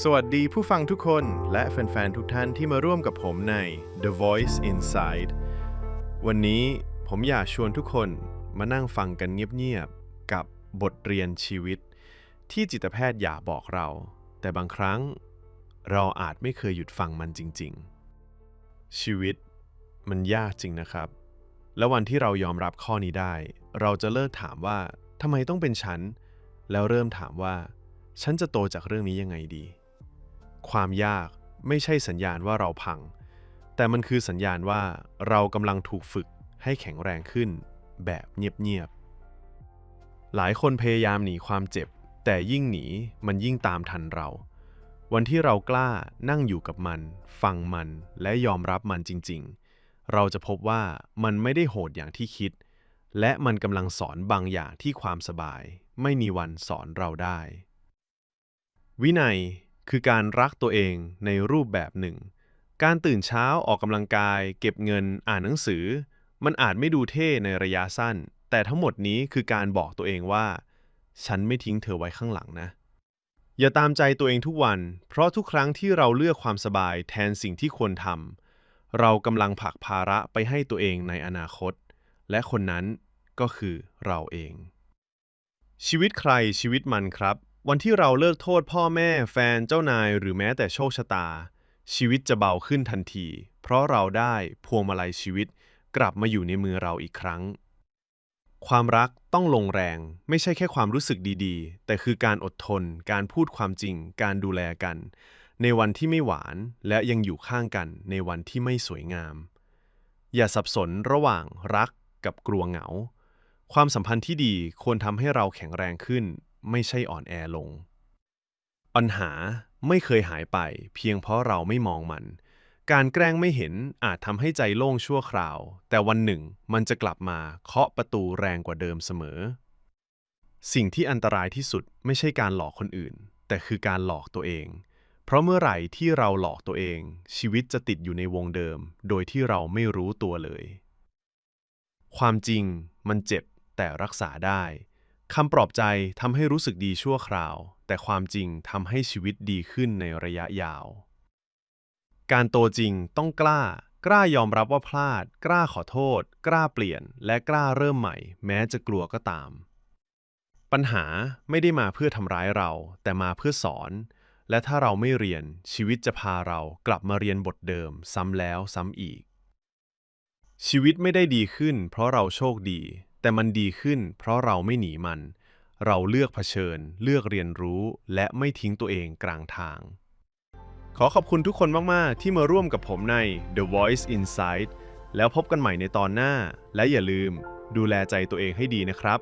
สวัสดีผู้ฟังทุกคนและแฟนๆ ทุกท่านที่มาร่วมกับผมใน The Voice Inside วันนี้ผมอยากชวนทุกคนมานั่งฟังกันเงียบๆ กับบทเรียนชีวิต ที่จิตแพทย์อยากบอกเรา แต่บางครั้งเราอาจไม่เคยหยุดฟังมันจริงๆ ชีวิตมันยากจริงนะครับ แล้ววันที่เรายอมรับข้อนี้ได้ เราจะเลิกถามว่าทำไมต้องเป็นฉัน แล้วเริ่มถามว่า ฉันจะโตจากเรื่องนี้ยังไงดี ความยากไม่ใช่สัญญาณว่าเราพัง แต่มันคือสัญญาณว่าเรากำลังถูกฝึกให้แข็งแรงขึ้น แบบเงียบๆ หลายคนพยายามหนีความเจ็บ แต่ยิ่งหนีมันยิ่งตามทันเรา วันที่เรากล้านั่งอยู่กับมัน ฟังมันและยอมรับมันจริง ๆ เราจะพบว่ามันไม่ได้โหดอย่างที่คิด และมันกำลังสอนบางอย่างที่ความสบาย ไม่มีวันสอนเราได้ วินัย คือการรักตัวเองในรูปแบบหนึ่ง การตื่นเช้าออกกำลังกาย เก็บเงินอ่านหนังสือ มันอาจไม่ดูเท่ในระยะสั้น แต่ทั้งหมดนี้คือการบอกตัวเองว่า ฉันไม่ทิ้งเธอไว้ข้างหลังนะ อย่าตามใจตัวเองทุกวัน เพราะทุกครั้งที่เราเลือกความสบายแทนสิ่งที่ควรทำเรากำลังผลักภาระไปให้ตัวเองในอนาคต และคนนั้นก็คือเราเอง ชีวิตใครชีวิตมันครับ วันที่เราเลิกโทษพ่อแม่แฟนเจ้านายหรือแม้แต่โชคชะตา ชีวิตจะเบาขึ้นทันที เพราะเราได้พวงมาลัยชีวิต กลับมาอยู่ในมือเราอีกครั้ง ความรักต้องลงแรง ไม่ใช่แค่ความรู้สึกดีๆ แต่คือการอดทน การพูดความจริง การดูแลกัน ในวันที่ไม่หวานและยังอยู่ข้างกันในวันที่ไม่สวยงาม อย่าสับสนระหว่างรักกับกลัวเหงา ความสัมพันธ์ที่ดีควรทำให้เราแข็งแรงขึ้น ไม่ใช่อ่อนแอลง ปัญหาไม่เคยหายไป เพียงเพราะเราไม่มองมัน การแกล้งไม่เห็นอาจทำให้ใจโล่งชั่วคราว แต่วันหนึ่งมันจะกลับมาเคาะประตูแรงกว่าเดิมเสมอ สิ่งที่อันตรายที่สุดไม่ใช่การหลอกคนอื่น แต่คือการหลอกตัวเอง เพราะเมื่อไหร่ที่เราหลอกตัวเอง ชีวิตจะติดอยู่ในวงเดิม โดยที่เราไม่รู้ตัวเลย ความจริงมันเจ็บแต่รักษาได้ คำปลอบใจทำให้รู้สึกดีชั่วคราว แต่ความจริงทำให้ชีวิตดีขึ้นในระยะยาว การโตจริงต้องกล้า กล้ายอมรับว่าพลาด กล้าขอโทษ กล้าเปลี่ยน และกล้าเริ่มใหม่ แม้จะกลัวก็ตาม ปัญหาไม่ได้มาเพื่อทำร้ายเรา แต่มาเพื่อสอน และถ้าเราไม่เรียนชีวิตจะพาเรากลับมาเรียนบทเดิม ซ้ำแล้วซ้ำอีก ชีวิตไม่ได้ดีขึ้น เพราะเราโชคดี แต่มันดีขึ้น เพราะเราไม่หนีมัน เราเลือกเผชิญ เลือกเรียนรู้ และไม่ทิ้งตัวเองกลางทาง ขอขอบคุณทุกคนมาก ๆ ที่มาร่วมกับผมใน The Voice Inside แล้วพบกันใหม่ในตอนหน้า และอย่าลืม ดูแลใจตัวเองให้ดีนะครับ